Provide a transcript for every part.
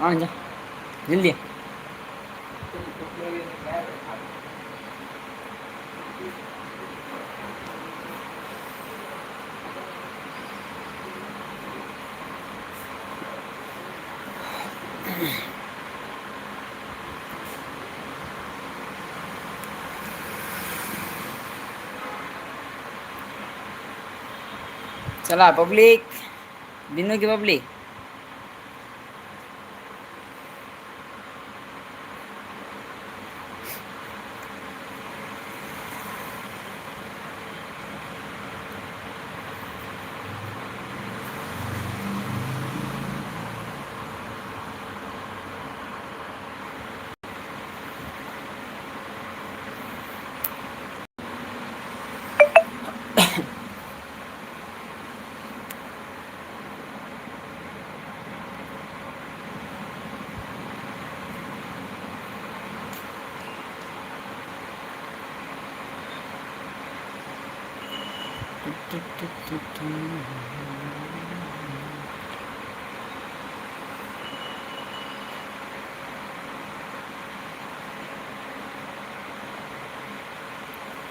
हा जा जल्दी चला पब्लिक बिनू की पब्लिक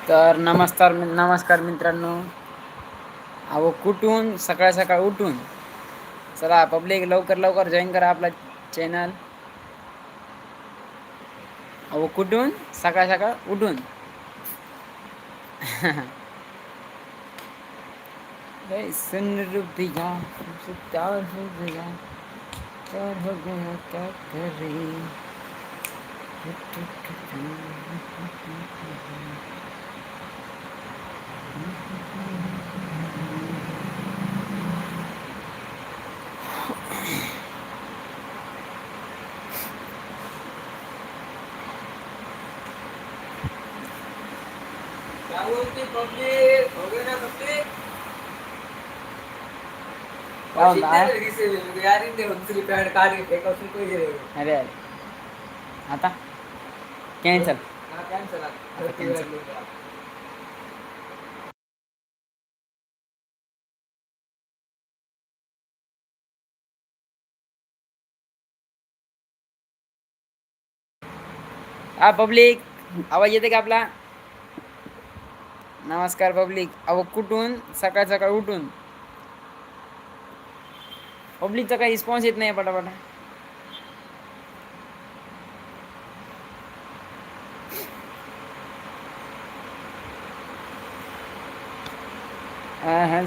तर नमस्कार नमस्कार मित्रांनो. अहो, कुठून? सकाळ सकाळ उठून. चला पब्लिक लवकर लवकर जॉईन करा आपला चॅनल अहो, कुठून? सकाळ सकाळ उठून. पब्लिक हो गए ना. पब्लिक क्या होता है यार इतने दूसरी पैंट काट के फेंका उसमें कोई जरूर अरे. अरे आता? कॅन्सल. कैंसिल आता. हा पब्लिक आवाज येते का आपला? नमस्कार पब्लिक. अहो कुठून? सकाळ सकाळ उठून. पब्लिकचा काही रिस्पॉन्स येत नाही पटापटा.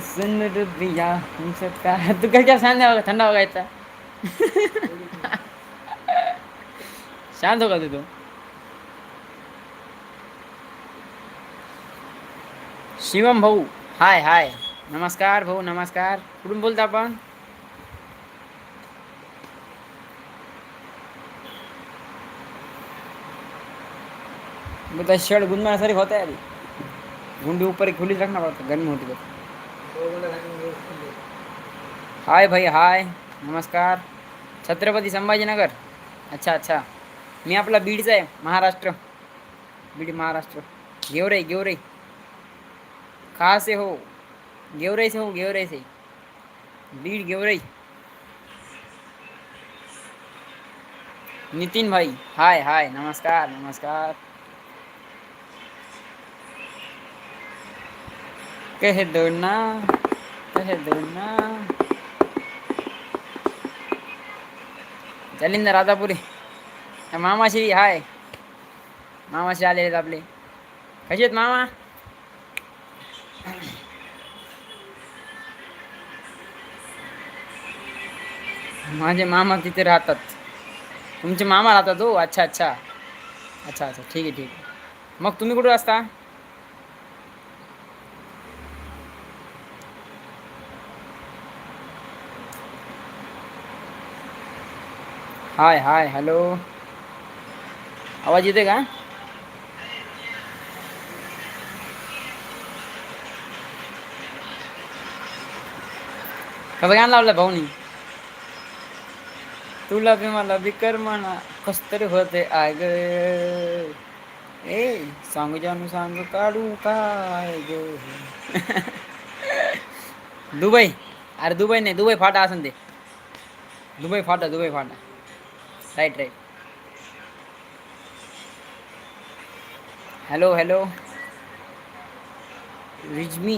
सुन तू काय क्या शांत होगा थंडा होगा इतना शांत होगा तू तो? शिवम भाऊ. हाय हाय. नमस्कार भाऊ नमस्कार. कुठून बोलता आपण? बता शर्ट गुंदना सारी होता है अभी गुंडी ऊपर ही खुली रखना पड़ता गर्मी होती है हाय भाई हाय. नमस्कार. छत्रपती संभाजीनगर. अच्छा अच्छा. मी आपला बीडचा आहे महाराष्ट्र. बीड महाराष्ट्र. गेवराई गेवराई खा से हो. गेवराई से हो गेवराई से बीड गेवराई नितिन भाई हाय हाय नमस्कार नमस्कार. कह दौडना कह दौड़ना ना. राधापुरी. मामाशी हाय. मामाशी आलेले आहेत आपले. कसे आहेत मामा? माझे मामा तिथे राहतात. तुमचे मामा राहतात हो? अच्छा अच्छा. अच्छा अच्छा. ठीक आहे ठीक आहे. मग तुम्ही कुठे असता? Hi hi. हॅलो. आवाज येते का? कसं गाणं लावलं भाऊनी. तुला बी मला बी कर म्हणा. कस तरी होते आय ग. ए सांग जाणू सांग काढू काय ग. दुबई. अरे दुबई नाही दुबई फाटा असं ते. Dubai Phata Dubai Phata. Right right. Hello hello. रिजमी.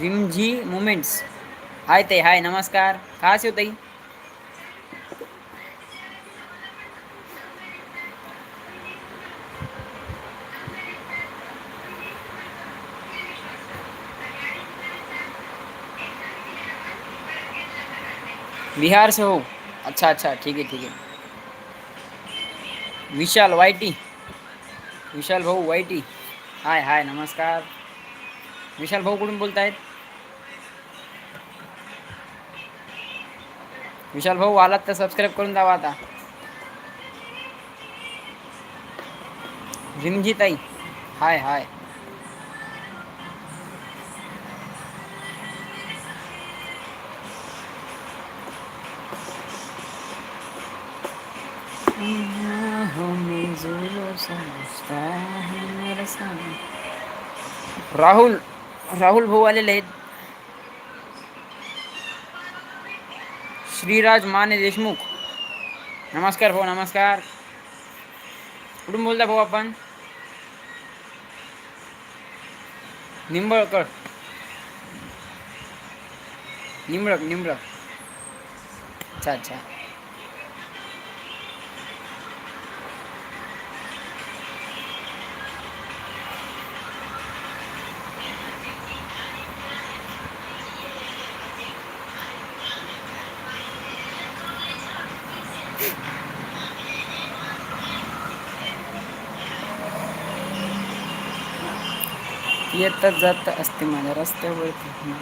रिमझी मुमेंट्स. हाय ताई हाय नमस्कार. का असे हो ताई? बिहार से हो। अच्छा अच्छा ठीक आहे ठीक आहे विशाल वाईटी। विशाल भाऊ वाईटी। हाय हाय नमस्कार। विशाल भाऊ कुठून आहेत विशाल भाऊ आलात तर सबस्क्राईब करून जावा आता. रिमजी ताई हाय हाय। राहुल राहुल भाऊ आलेले आहेत. श्रीराज माने देशमुख. नमस्कार भाऊ नमस्कार. कुठून बोलता भाऊ आपण? निंबळकर. निंबळक निंबळक. अच्छा अच्छा. येत जात असते माझ्या रस्त्यावरती.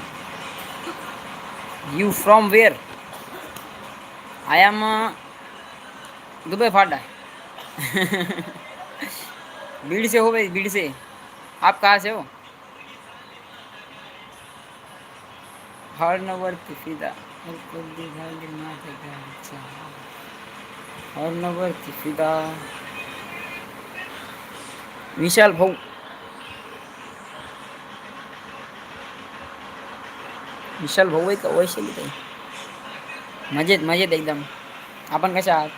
You from where I am Dubai Phata. Beed से हो भाई बीड़ से आप कहाँ से हो? हॉर्नवरती फिदा. हॉर्नवरती फिदा. विशाल भाऊ. विशाल भाऊ आहे का? वैशाली ताई मजेत मजेत एकदम. आपण कशा आहात?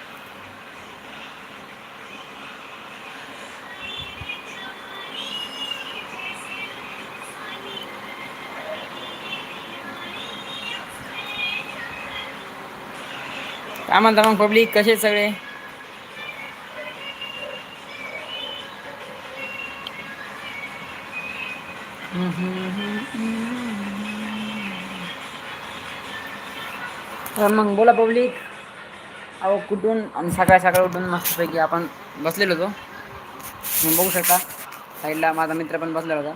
काय म्हणता मग पब्लिक कसे आहेत सगळे? तर मग बोला पब्लिक. अहो कुठून आणि सकाळ सकाळ उठून मस्तपैकी आपण बसलेलो होतो. तुम्ही बघू शकता साईडला माझा मित्र पण बसलेला होता.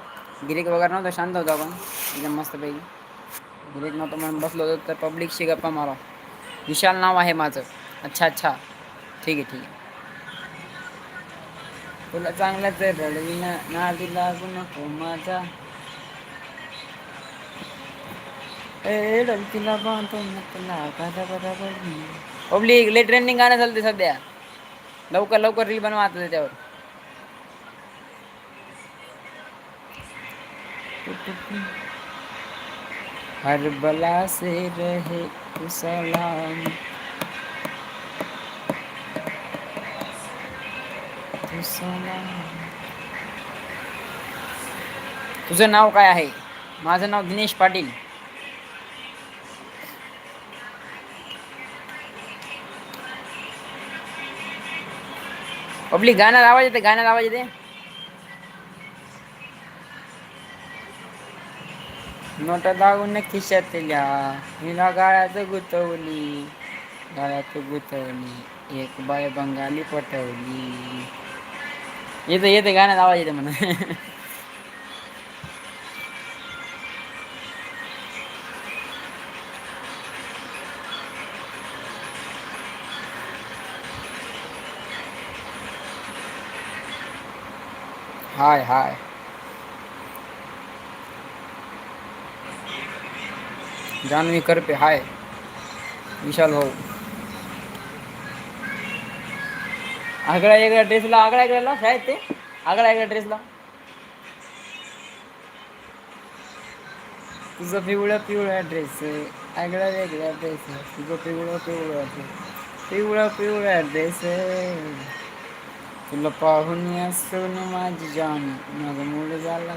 गिरेक वगैरे नव्हतं शांत होतो आपण. एकदम मस्तपैकी. गिरेक नव्हतं म्हणून बसलो होतो तर पब्लिकशी गप्पा मारा. विशाल नाव आहे माझं. अच्छा अच्छा. ठीक आहे ठीक आहे. तुला चांगलाच आहे रडवी ना नादी लागू माझा? ए तिला बांधतो तुला बदा बदा पब्लिक ले ट्रेंडिंग गाणं चालते सध्या. लवकर लवकर रील बनवा आता त्याच्यावर. हर बला से रहे सलाम. तुझं नाव काय आहे? माझं नाव दिनेश पाटील. पब्लिक गाण्याला आवाज येते गाण्याला आवाज येते नोट दागून खिशातल्या हिला गाळ्यात गुतवली. गाळ्यात गुतवली एक बाय बंगाली पटवली. येते येते गाण्याला आवाज येते म्हणा हाय हाय. जान्हवी करपे हाय. विशाल भाऊ. आगळा वेगळ्या ड्रेसला आगळा वेगळ्याला शाळेत ते. आगळा वेगळ्या ड्रेसला तुझं पिवळं पिवळा ड्रेस आगळा वेगळा ड्रेस तुझं पिवळं पिवळं ड्रेस पिवळा पिवळा ड्रेस तुला पाहून असून माझी जान. माझा मूड झाला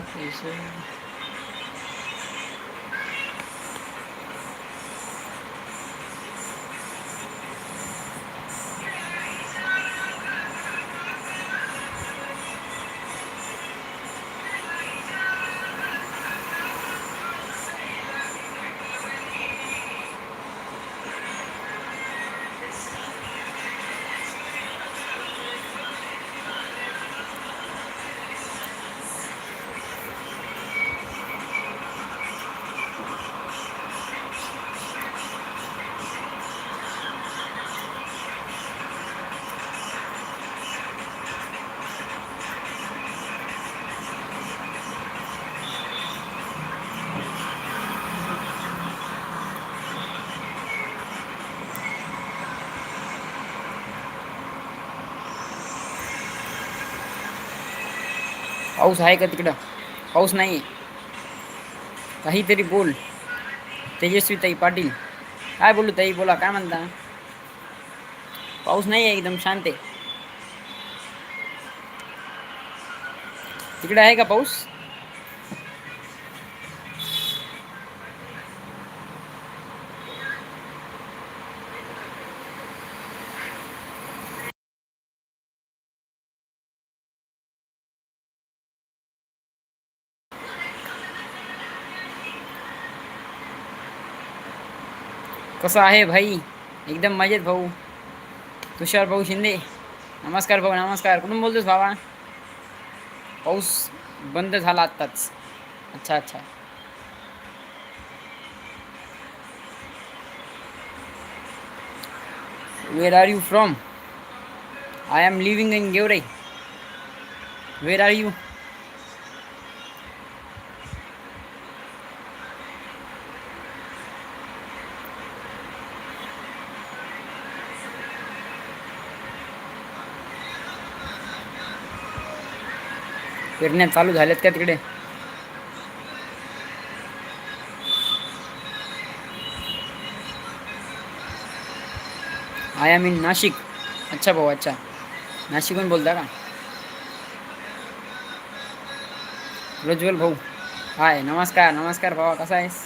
पाऊस आहे का तिकडं? पाऊस नाही काहीतरी बोल. तेजस्वी ताई पाटील. काय बोलू ताई? बोला काय म्हणता? पाऊस नाही आहे एकदम शांत आहे. तिकडे आहे का पाऊस? कसं आहे भाई? एकदम मजेत भाऊ. तुषार भाऊ शिंदे. नमस्कार भाऊ नमस्कार. कुठून बोलतोस भावा? पाऊस बंद झाला आत्ताच. अच्छा अच्छा. Where are you from I am living in Gevrai where are you पेरण्या चालू झाल्यात का तिकडे? I am in Nashik. अच्छा भाऊ अच्छा. नाशिकहून बोलता का? प्रज्वल भाऊ. हाय नमस्कार नमस्कार भावा कसा आहेस?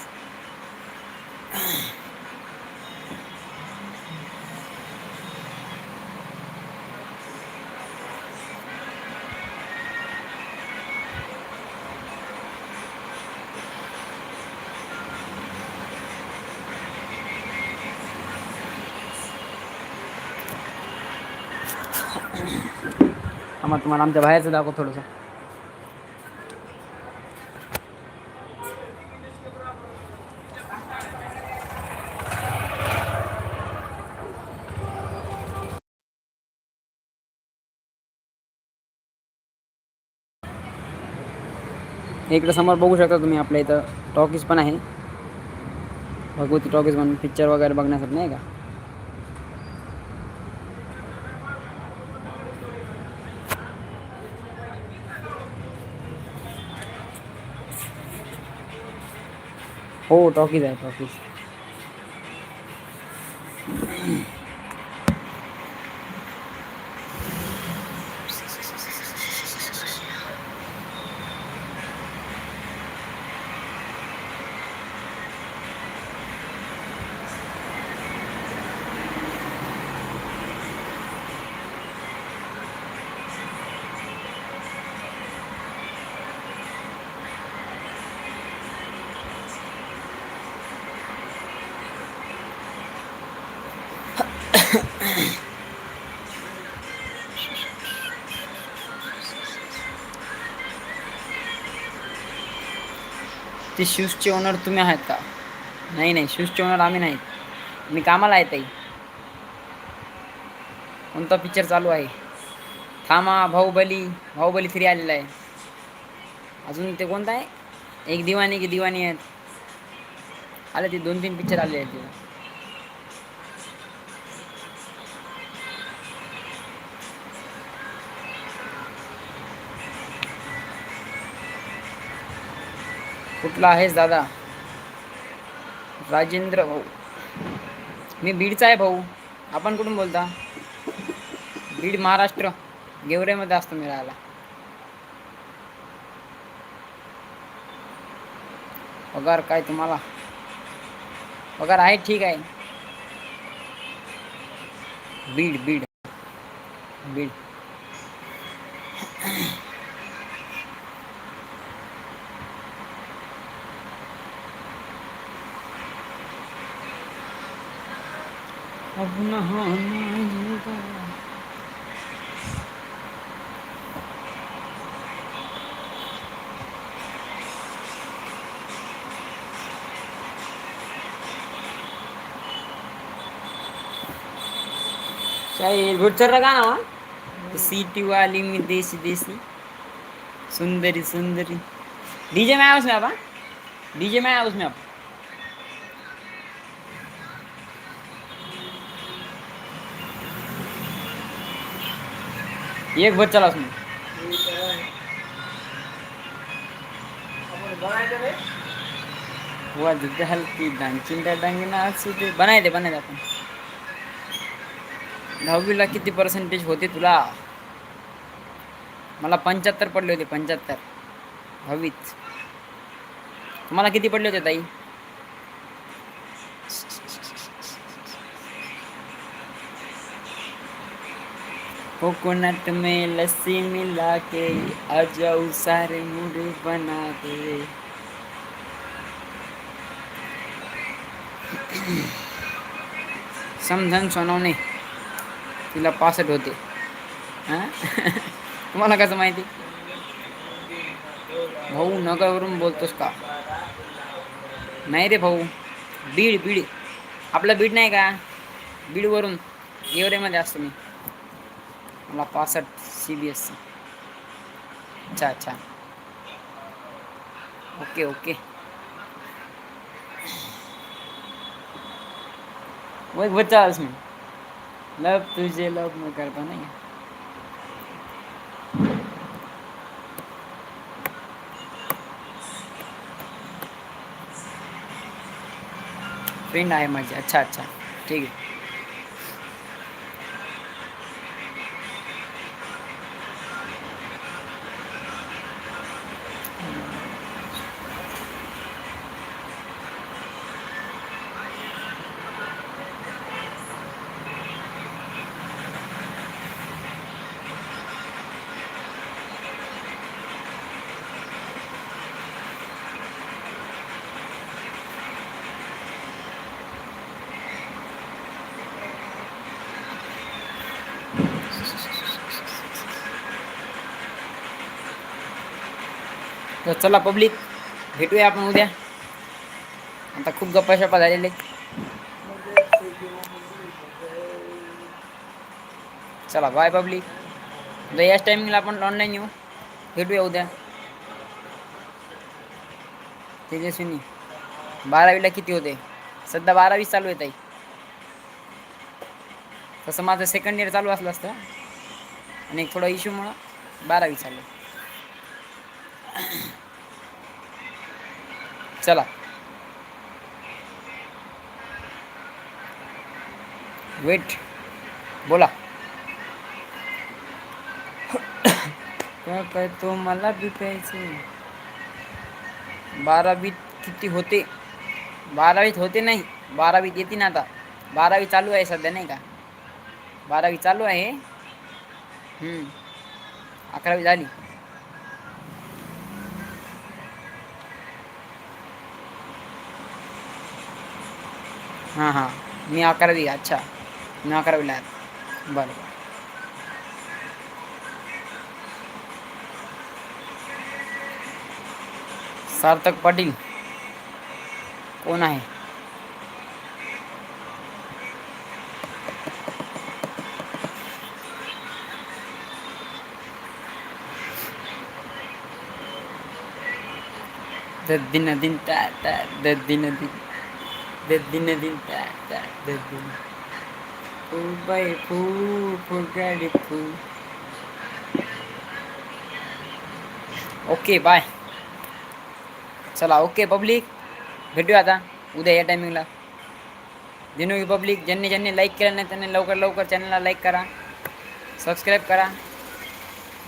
आम्हाला तुम्हाला आमच्या बाहेरचं दाखव थोडंसं. इकडे समोर बघू शकता तुम्ही आपल्या इथं टॉकीज पण आहे. भगवती टॉकीज म्हणून पिक्चर वगैरे बघण्यासाठी नाही का? हो टॉकीज आहे टॉकीज ते शूजचे ओनर तुम्ही आहात का? नाही नाही शूजचे ओनर आम्ही नाहीत. मी कामाला आहे ताई. कोणता पिक्चर चालू आहे? थामा बाहुबली बाहुबली थ्री आलेला आहे. अजून ते कोणता आहे? एक दिवाणी की दिवाणी आहेत. आले ते दोन तीन पिक्चर आले आहेत तिथं कुठला आहेस दादा? राजेंद्र भाऊ. मी बीडचा आहे भाऊ. आपण कुठून बोलता? बीड महाराष्ट्र गेवरेमध्ये असतो मी राहायला पगार काय तुम्हाला? पगार आहे ठीक आहे. बीड बीड बीड. नहाना गुडचर का ना सीटी वाली में देसी देसी सुंदरी सुंदरी डीजे में आया उसमें आप डीजे में आया उसमें आप एक बज चला उसमें आपण बनायचं रे हुआ जिद्द हल्की डांचिंदा डांगना असू दे बनायते बनायते आपण. दहावीला किती पर्सेंटेज होते तुला? मला पंच्याहत्तर पडले होते पंच्याहत्तर. दहावीच तुम्हाला किती पडले होते ताई? कोकोनट में लस्सी मिला के आ जाओ सारे मुड़ी बना दे। समझन सोनवणे तिला पासष्ट होते। हां? तुम्हाला कसं माहिती? भाऊ नगरवरून बोलतोस का? नाही रे भाऊ बीड बीड. आपलं बीड नाही का? बीडवरून गेवरेमध्ये असतो मी. मला पासष्ट सी बी एस सी अच्छा अच्छा ओके ओके वो एक बच्चा है उसमें लव तुझे लव मैं करता नहीं फ्रेंड आहे माझे अच्छा अच्छा. ठीक आहे तर चला पब्लिक भेटूया आपण उद्या. आता खूप गप्पा शप्पा झालेले. चला बाय पब्लिक. उद्या याच टायमिंगला आपण ऑनलाईन येऊ. भेटूया उद्या. तेजस्विनी बारावीला किती होते? सध्या बारावी चालू आहे ताई. तसं माझं सेकंड इयर चालू असलं असतं. आणि एक थोडा इश्यूमुळं बारावी चालू आहे. चला. वेट बोला. काय काय तो मला बी प्यायचे. बारावीत किती होते? बारावीत होते नाही. बारावीत येते ना आता. बारावी चालू आहे सध्या नाही का? बारावी चालू आहे. हम्म. अकरावी झाली. हां हां। मी अकरावी अच्छा। मी अकरावीला आहे बरं सार्थक पाटील कोण आहे दिन दिन ता ता दिन दिन। दिन दिन ता ता दिन फू बाई फू फू गाडी फू ओके बाय चला ओके पब्लिक भेटूया आता उद्या या टायमिंगला दिनू पब्लिक ज्यांनी ज्यांनी लाईक केलं नाही त्यांनी लवकर लवकर चॅनलला लाईक करा. सबस्क्राईब करा.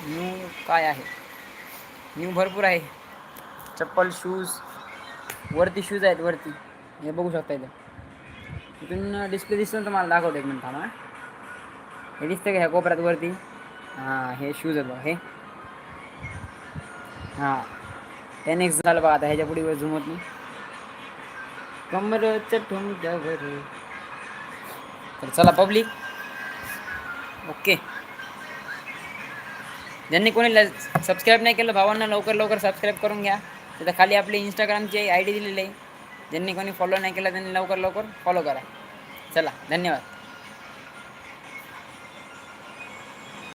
न्यू काय आहे? न्यू भरपूर आहे. चप्पल शूज वरती शूज आहेत वरती. हे बघू शकता इथं. इथून डिस्प्ले दिसतो ना तुम्हाला दाखवतो एक मिनिट थांबा. हे दिसतं का ह्या कोपऱ्यात वरती? हां हे शूज आहेत बघा हे. हां. टेन एक्स झालं बघा आता ह्याच्या पुढे वर झूम नाही. कमरच्या ठुमक्यावर तर चला पब्लिक ओके ज्यांनी कोणी सबस्क्राईब नाही केलं भावांना लवकर लवकर सबस्क्राईब करून घ्या. त्याच्याखाली आपली इंस्टाग्रामची आय डी दिलेली आहे. ज्यांनी कोणी फॉलो नाही केलं त्यांनी लवकर लवकर फॉलो करा. चला धन्यवाद.